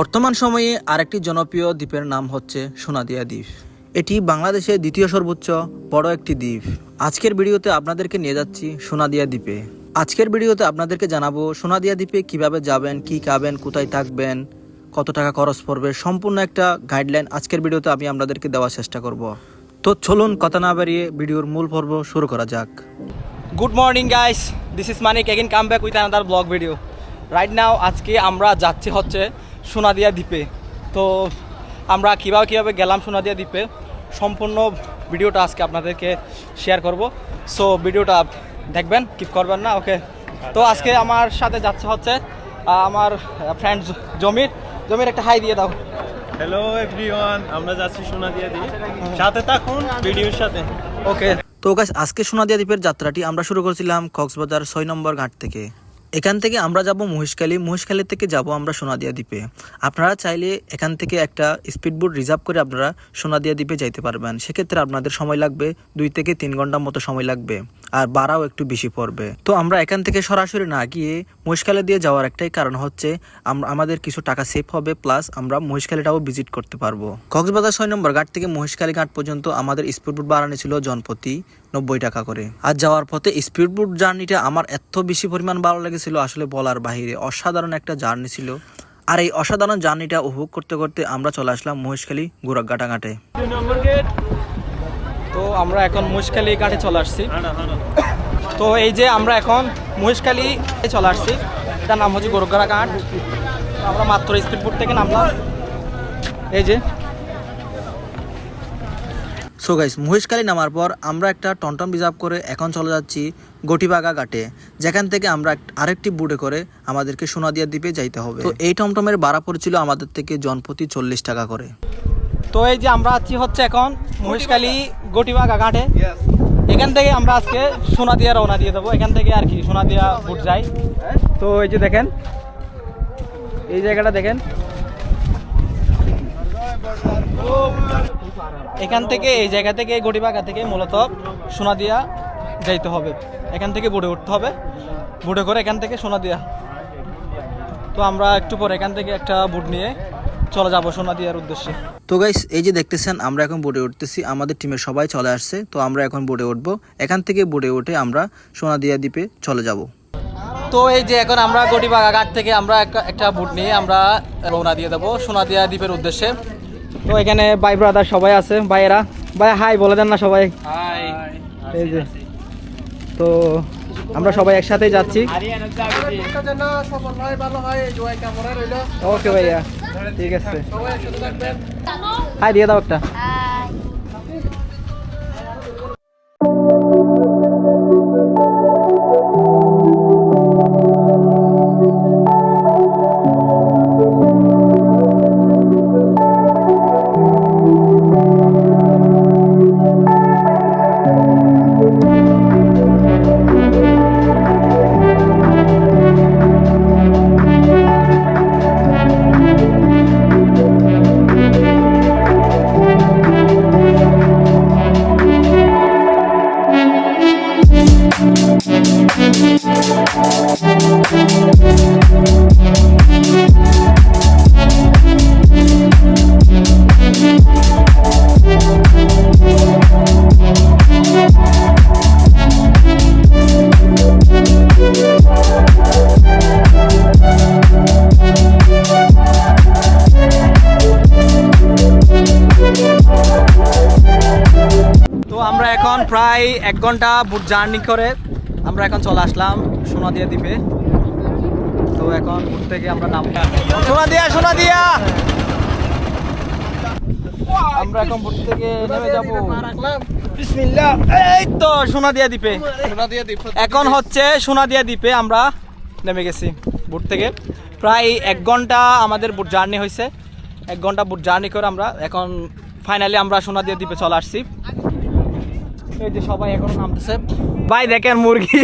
বর্তমান সময়ে আরেকটি জনপ্রিয় দ্বীপের নাম হচ্ছে সোনাদিয়া দ্বীপ। এটি বাংলাদেশের দ্বিতীয় সর্বোচ্চ বড় একটি দ্বীপ। আজকের ভিডিওতে আপনাদেরকে নিয়ে যাচ্ছি সোনাদিয়া দ্বীপে। আজকের ভিডিওতে আপনাদেরকে জানাব সোনাদিয়া দ্বীপে কীভাবে যাবেন, কি খাবেন, কোথায় থাকবেন, কত টাকা খরচ পড়বে, সম্পূর্ণ একটা গাইডলাইন আজকের ভিডিওতে আমি আপনাদেরকে দেওয়ার চেষ্টা করব। তো চলুন কথা না বাড়িয়ে ভিডিওর মূল পর্ব শুরু করা যাক। Good morning guys this is Manik again come back with another vlog video right now আজকে আমরা যাচ্ছি হচ্ছে সোনাদিয়া দ্বীপে। তো আমরা কীভাবে কীভাবে গেলাম সোনাদিয়া দ্বীপে সম্পূর্ণ ভিডিওটা আজকে আপনাদেরকে শেয়ার করব। সো ভিডিওটা দেখবেন কিপ করবেন না ওকে তো আজকে আমার সাথে যাচ্ছে হচ্ছে আমার ফ্রেন্ড জমির। জমির একটা হাই দিয়ে দাও। হ্যালো এভরিওয়ান আমরা যাচ্ছি সোনাদিয়া দিয়ে সাথে থাকুন ভিডিওর সাথে। ওকে তো গাছ আজকে সোনাদিয়া দ্বীপের যাত্রাটি আমরা শুরু করেছিলাম কক্সবাজার ছয় নম্বর ঘাট থেকে। এখান থেকে আমরা যাব মহিষখালী মহিষখালী থেকে যাব আমরা সোনাদিয়া দ্বীপে। আপনারা চাইলে এখান থেকে একটা স্পিডবোট রিজার্ভ করে আপনারা সোনাদিয়া দ্বীপে যাইতে পারবেন। সেক্ষেত্রে আপনাদের সময় লাগবে দুই থেকে তিন ঘণ্টা মতো সময় লাগবে। আর বাড়াও একটু বেশি পড়বে। তো আমরা এখান থেকে সরাসরি না গিয়ে মহিষখালী দিয়ে যাওয়ার একটাই কারণ হচ্ছে আমাদের কিছু টাকা সেভ হবে প্লাস আমরা মহিষখালীটাও ভিজিট করতে পারব। কক্সবাজার ছয় নম্বর ঘাট থেকে মহিষখালী ঘাট পর্যন্ত আমাদের স্পিড স্পিডবোট বাড়ানো ছিল জনপ্রতি নব্বই টাকা করে। আর যাওয়ার পথে স্পিড স্পিডবোট জার্নিটা আমার এত বেশি পরিমাণ ভালো লেগেছিল, আসলে বলার বাহিরে অসাধারণ একটা জার্নি ছিল। আর এই অসাধারণ জার্নিটা উপভোগ করতে করতে আমরা চলে আসলাম মহেশখালী গোরাঘাটা ঘাটে আমরা এখন মহিষখালী ঘাটে চলে আসছি। তো এই যে আমরা এখন মহিষখালী চলে আসছি এটার নাম হচ্ছে গোরগড়া ঘাট। আমরা মাত্র স্পিডবোট থেকে নামলাম। এই যে। সো গাইস মহেশখালী নামার পর আমরা একটা টনটন রিজার্ভ করে এখন চলে যাচ্ছি গটিবাগা ঘাটে। যেখান থেকে আমরা এক- আরেকটি বুটে করে আমাদেরকে সোনাদিয়া দ্বীপে যাইতে হবে। তো এই টমটমের ভাড়া পড়েছিল আমাদের থেকে জনপ্রতি চল্লিশ টাকা করে। তো এই যে আমরা আছি হচ্ছে এখন মহিষখালী গটিবাগা ঘাটে। এখান থেকে আমরা আজকে সোনা সোনাদিয়া রওনা দিয়ে দেবো। এখান থেকে আর কি সোনা সোনাদিয়া বুট যাই তো এই যে দেখেন এই জায়গাটা দেখেন। এখান থেকে এই জায়গা থেকে গটিবাগা থেকে মূলত সোনা সোনাদিয়া যাইতে হবে। এখান থেকে বুটে উঠতে হবে। বুটে করে এখান থেকে সোনা সোনাদিয়া। তো আমরা একটু পর এখান থেকে একটা বুট নিয়ে চলে যাব সোনাদিয়ার উদ্দেশ্যে। তো গাইস এই যে দেখতেছেন আমরা এখন বোটে উঠতেছি। আমাদের টিমের সবাই চলে আসছে। তো আমরা এখন বোটে উঠবো। এখান থেকে বোটে উঠে আমরা সোনাদিয়া দ্বীপে চলে যাব। তো এই যে এখন আমরা গটিবাগা ঘাট থেকে আমরা একটা- একটা বুট নিয়ে আমরা রওনা দিয়ে দেবো সোনাদিয়া দ্বীপের উদ্দেশ্যে। তো এখানে ভাই ব্রাদার সবাই আছে ভাইয়েরা। ভাই হাই বলে দেন না সবাই। হাই এই যে। তো আমরা সবাই একসাথে যাচ্ছি। ওকে ভাইয়া। ঠিক আছে। হাই দিয়ে দাও একটা। এখন প্রায় এক ঘণ্টা বুট জার্নি করে আমরা এখন চলে আসলাম সোনা সোনাদিয়া দ্বীপে। তো এখন বুট থেকে আমরা নাম সোনাদিয়া সোনাদিয়া! আমরা এখন বুট থেকে নেমে যাব। বিসমিল্লাহ। এই তো সোনাদিয়া দ্বীপে। এখন হচ্ছে সোনাদিয়া দ্বীপে আমরা নেমে গেছি বুট থেকে। প্রায় এক ঘণ্টা আমাদের বুট জার্নি হয়েছে। এক ঘণ্টা বুট জার্নি করে আমরা এখন ফাইনালি আমরা সোনা সোনাদিয়া দ্বীপে চলে আসছি। এই যে সবাই এখনও নামতেছে। ভাই দেখেন মুরগি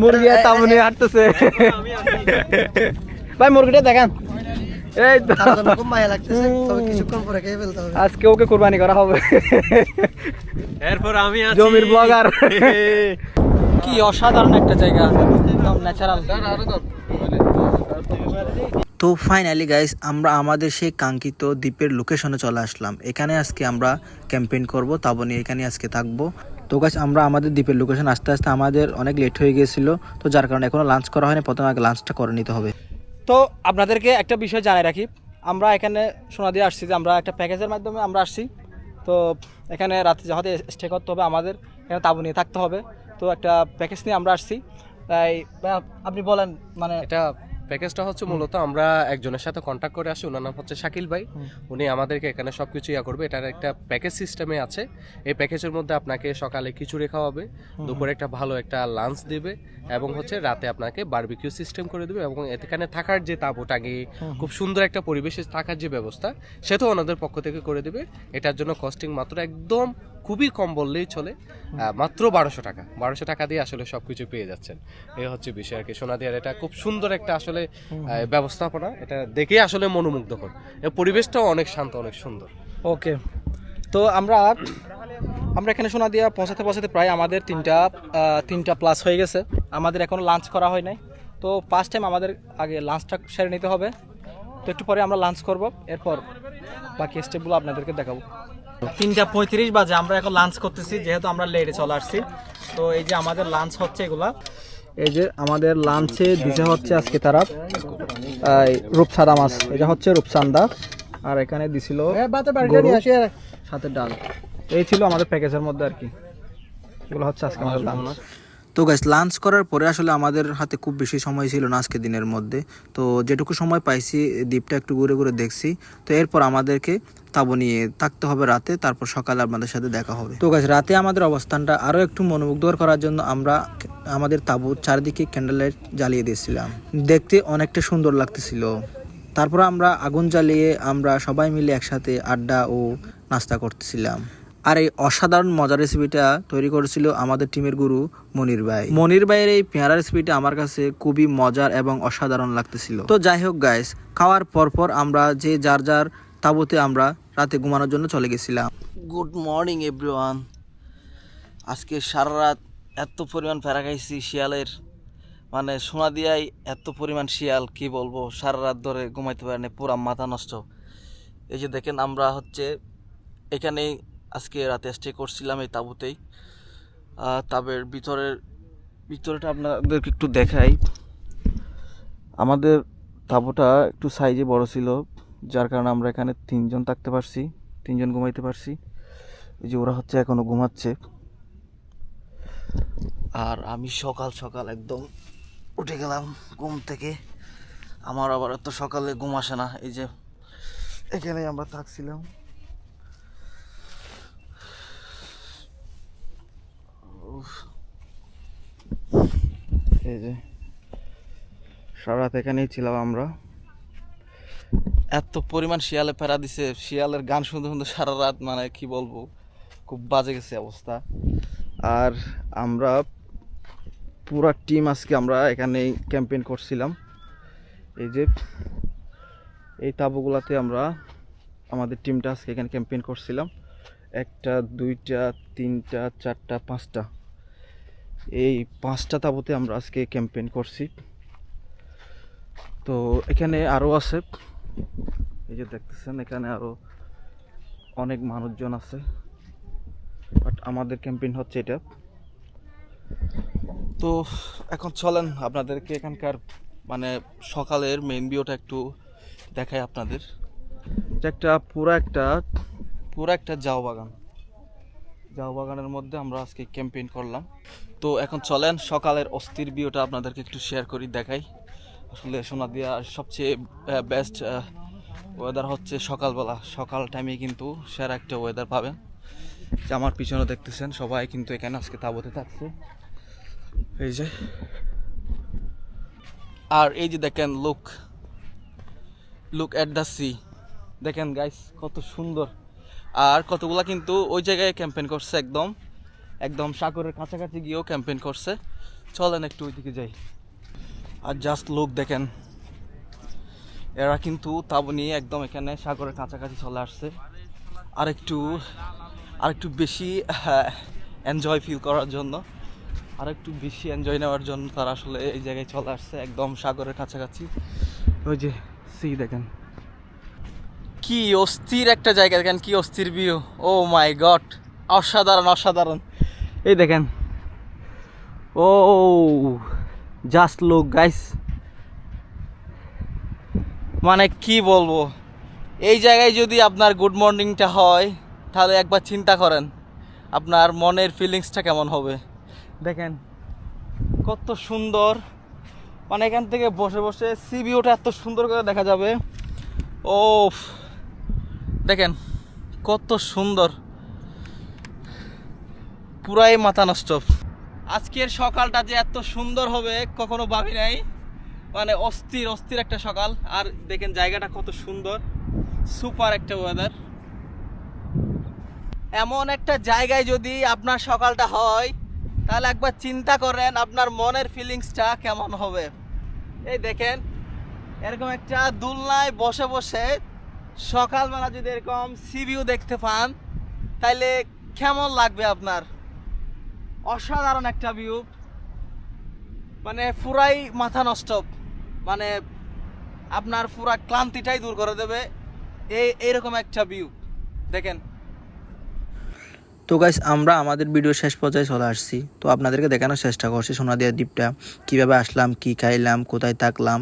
মুরগি আর তামনি হাঁটতেছে। ভাই মুরগিটা দেখেন। এই তো। তার জন্য খুব মায়া লাগতেছে তবে কিছুক্ষণ পরে খেয়ে ফেলতে হবে। আজকে ওকে কোরবানি করা হবে। এরপর আমি আছি। জমির ব্লগার কি অসাধারণ একটা জায়গা একদম ন্যাচারাল তো ফাইনালি গাইস আমরা আমাদের সেই কাঙ্ক্ষিত দ্বীপের লোকেশনে চলে আসলাম। এখানে আজকে আমরা ক্যাম্পেইন করব তাবনি এখানে আজকে থাকব। তো গাইস আমরা আমাদের দ্বীপের লোকেশন আস্তে আস্তে আমাদের অনেক লেট হয়ে গিয়েছিল তো যার কারণে এখনও লাঞ্চ করা হয়নি। প্রথমে আগে লাঞ্চটা করে নিতে হবে। তো আপনাদেরকে একটা বিষয় জানাই রাখি। আমরা এখানে শোনা দিয়ে আসছি যে আমরা একটা প্যাকেজের মাধ্যমে আমরা আসছি। তো এখানে রাতে যাহাতে স্টে করতে হবে আমাদের। এখানে তাবু নিয়ে থাকতে হবে। তো একটা প্যাকেজ নিয়ে আমরা আসছি। তাই আপনি বলেন মানে এটা প্যাকেজটা হচ্ছে মূলত আমরা একজনের সাথে কন্ট্যাক্ট করে আসি ওনার নাম হচ্ছে শাকিল ভাই। উনি আমাদেরকে এখানে সব কিছু ইয়া করবে। এটার একটা প্যাকেজ সিস্টেমে আছে। এই প্যাকেজের মধ্যে আপনাকে সকালে খিচুড়ি খাওয়াবে দুপুরে একটা ভালো একটা লাঞ্চ দেবে এবং হচ্ছে রাতে আপনাকে বারবিকিউ সিস্টেম করে দেবে এবং এখানে থাকার যে তাঁবুটাঙ্গি খুব সুন্দর একটা পরিবেশে থাকার যে ব্যবস্থা সেটাও ওনাদের পক্ষ থেকে করে দেবে। এটার জন্য কস্টিং মাত্র একদম খুবই কম বললেই চলে। মাত্র বারোশো টাকা। বারোশো টাকা দিয়ে আসলে সব কিছু পেয়ে যাচ্ছেন। এই হচ্ছে বিষয় আর কি। সোনাদিয়ার এটা খুব সুন্দর একটা আসলে ব্যবস্থাপনা। এটা দেখে আসলে মনোমুগ্ধকর। পরিবেশটাও অনেক শান্ত অনেক সুন্দর। ওকে। তো আমরা আমরা এখানে শোনা দিয়ে পৌঁছাতে পৌঁছাতে প্রায় আমাদের তিনটা তিনটা প্লাস হয়ে গেছে। আমাদের এখনও লাঞ্চ করা হয় নাই। তো ফার্স্ট টাইম আমাদের আগে লাঞ্চটা সেরে নিতে হবে। তো একটু পরে আমরা লাঞ্চ করব। এরপর বাকি স্টেপগুলো আপনাদেরকে দেখাবো। তিনটা পঁয়ত্রিশ বাজে আমরা এখন লাঞ্চ করতেছি যেহেতু আমরা লেটে চলে আসছি। তো এই যে আমাদের লাঞ্চ হচ্ছে এগুলা। এই যে আমাদের লাঞ্চে দিতে হচ্ছে আজকে তারা রূপসাদা মাছ এটা হচ্ছে রূপসান্দা আর এখানে দিছিল সাথে ডাল। এই ছিল আমাদের প্যাকেজের মধ্যে আর কি। এগুলো হচ্ছে আজকে আমাদের লাঞ্চ তো গাইস লাঞ্চ করার পরে আসলে আমাদের হাতে খুব বেশি সময় ছিল না আজকে দিনের মধ্যে। তো যেটুকু সময় পাইছি, দ্বীপটা একটু ঘুরে ঘুরে দেখছি। তো এরপর আমাদেরকে তাবু নিয়ে থাকতে হবে রাতে, তারপর সকালে আপনাদের সাথে দেখা হবে। তো গাছ রাতে আমাদের অবস্থানটা আরও একটু মনোমুগ্ধকর করার জন্য আমরা আমাদের তাঁবুর চারিদিকে ক্যান্ডেল লাইট জ্বালিয়ে দিয়েছিলাম। দেখতে অনেকটা সুন্দর লাগতেছিল। তারপর আমরা আগুন জ্বালিয়ে আমরা সবাই মিলে একসাথে আড্ডা ও নাস্তা করতেছিলাম। আর এই অসাধারণ মজার রেসিপিটা তৈরি করেছিল আমাদের টিমের গুরু মনির ভাই। মনির ভাইয়ের এই পেয়ারা রেসিপিটা আমার কাছে খুবই মজার এবং অসাধারণ লাগতেছিল। তো যাই হোক গাইস খাওয়ার পর পর আমরা যে যার যার তাবুতে আমরা রাতে ঘুমানোর জন্য চলে গেছিলাম। গুড মর্নিং এভরিওয়ান আজকে সারা রাত এত পরিমাণ প্যারা খাইছি শিয়ালের। মানে সোনা দিয়াই এত পরিমাণ শিয়াল, কি বলব? সারা রাত ধরে ঘুমাইতে পারেনি পুরা মাথা নষ্ট। এই যে দেখেন, আমরা হচ্ছে এখানেই আজকে রাতে স্টে করছিলাম এই তাঁবুতেই। তাবের ভিতরের, ভিতরেটা আপনাদেরকে একটু দেখাই। আমাদের তাঁবুটা একটু সাইজে বড় ছিল, যার কারণে আমরা এখানে তিনজন থাকতে পারছি, তিনজন ঘুমাইতে পারছি। এই যে ওরা হচ্ছে এখনও ঘুমাচ্ছে। আর আমি সকাল সকাল একদম উঠে গেলাম ঘুম থেকে। আমার আবার এত সকালে ঘুম আসে না, এই যে এখানে আমরা থাকছিলাম। এই যে সারা এখানেই ছিলাম আমরা। এত পরিমাণ শিয়ালে ফেরা দিছে, শিয়ালের গান শুনতে শুনতে সারা রাত মানে কি বলব, খুব বাজে গেছে অবস্থা। আর আমরা পুরা টিম আজকে আমরা এখানেই ক্যাম্পেইন করছিলাম। এই যে, এই তাঁবুগুলাতে আমরা আমাদের টিমটা আজকে এখানে ক্যাম্পেইন করছিলাম। একটা, দুইটা, তিনটা, চারটা, পাঁচটা। এই পাঁচটা তাঁবুতে আমরা আজকে ক্যাম্পেইন করছি। তো এখানে আরও আছে। এই যে দেখতেছেন, এখানে আরও অনেক মানুষজন আছে। বাট আমাদের ক্যাম্পেইন হচ্ছে এটা। তো এখন চলেন, আপনাদেরকে এখানকার মানে সকালের মেন ভিউটা একটু দেখাই আপনাদের। এটা একটা পুরো একটা পুরো একটা জাও বাগান। জাও বাগানের মধ্যে আমরা আজকে ক্যাম্পেইন করলাম। তো এখন চলেন, সকালের অস্থির ভিউটা আপনাদেরকে একটু শেয়ার করি, দেখাই। আসলে সোনাদিয়া সবচেয়ে বেস্ট ওয়েদার হচ্ছে সকালবেলা। সকাল টাইমে কিন্তু সেরা একটা ওয়েদার পাবেন। যে আমার পিছনে দেখতেছেন, সবাই কিন্তু এখানে আজকে তাবতে থাকছে। এই যে। আর এই যে দেখেন look look at the sea দেখেন গাইস কত সুন্দর। আর কতগুলা কিন্তু ওই জায়গায় ক্যাম্পেন করছে একদম। একদম সাগরের কাছাকাছি গিয়েও ক্যাম্পেইন করছে। চলেন একটু ওইদিকে যাই। আর জাস্ট লোক দেখেন, এরা কিন্তু তাবু নিয়ে একদম এখানে সাগরের কাছাকাছি চলে আসছে। আর একটু আর একটু বেশি এনজয় ফিল করার জন্য আর একটু বেশি এনজয় নেওয়ার জন্য তারা আসলে এই জায়গায় চলে আসছে, একদম সাগরের কাছাকাছি। ওই যে সি দেখেন। কি অস্থির একটা জায়গা দেখেন, কি অস্থির ভিউ ও মাই গড অসাধারণ অসাধারণ। এই দেখেন। ও জাস্ট লুক গাইস মানে কি বলব? এই জায়গায় যদি আপনার গুড মর্নিংটা হয়, তাহলে একবার চিন্তা করেন, আপনার মনের ফিলিংসটা কেমন হবে? দেখেন, কত সুন্দর। মানে এখান থেকে বসে বসে সি ভিউটা এত সুন্দর করে দেখা যাবে। ও দেখেন, কত সুন্দর। পুরাই মাথা নষ্ট। আজকের সকালটা যে এত সুন্দর হবে, কখনো ভাবি নাই। মানে অস্থির অস্থির একটা সকাল। আর দেখেন জায়গাটা কত সুন্দর। সুপার একটা ওয়েদার এমন একটা জায়গায় যদি আপনার সকালটা হয়, তাহলে একবার চিন্তা করেন আপনার মনের ফিলিংসটা কেমন হবে। এই দেখেন, এরকম একটা দুলনায় বসে বসে সকালবেলা যদি এরকম সিভিউ দেখতে পান, তাইলে কেমন লাগবে আপনার? অসাধারণ একটা ভিউ মানে পুরাই মাথা নষ্ট। মানে আপনার পুরা ক্লান্তিটাই দূর করে দেবে। এই, এইরকম একটা ভিউ দেখেন। তো গাইস আমরা আমাদের ভিডিও শেষ পর্যায়ে চলে আসছি। তো আপনাদেরকে দেখানোর চেষ্টা করছি সোনাদিয়া দ্বীপটা। কীভাবে আসলাম, কি খাইলাম, কোথায় থাকলাম।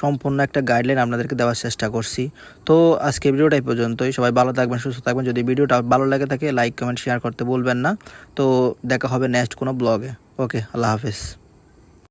সম্পূর্ণ একটা গাইডলাইন আপনাদেরকে দেওয়ার চেষ্টা করছি। তো আজকে ভিডিওটা এই পর্যন্তই। সবাই ভালো থাকবেন, সুস্থ থাকবেন। যদি ভিডিওটা ভালো লাগে থাকে লাইক কমেন্ট শেয়ার করতে বলবেন না। তো দেখা হবে নেক্সট কোনো ব্লগে ওকে আল্লাহ হাফেজ।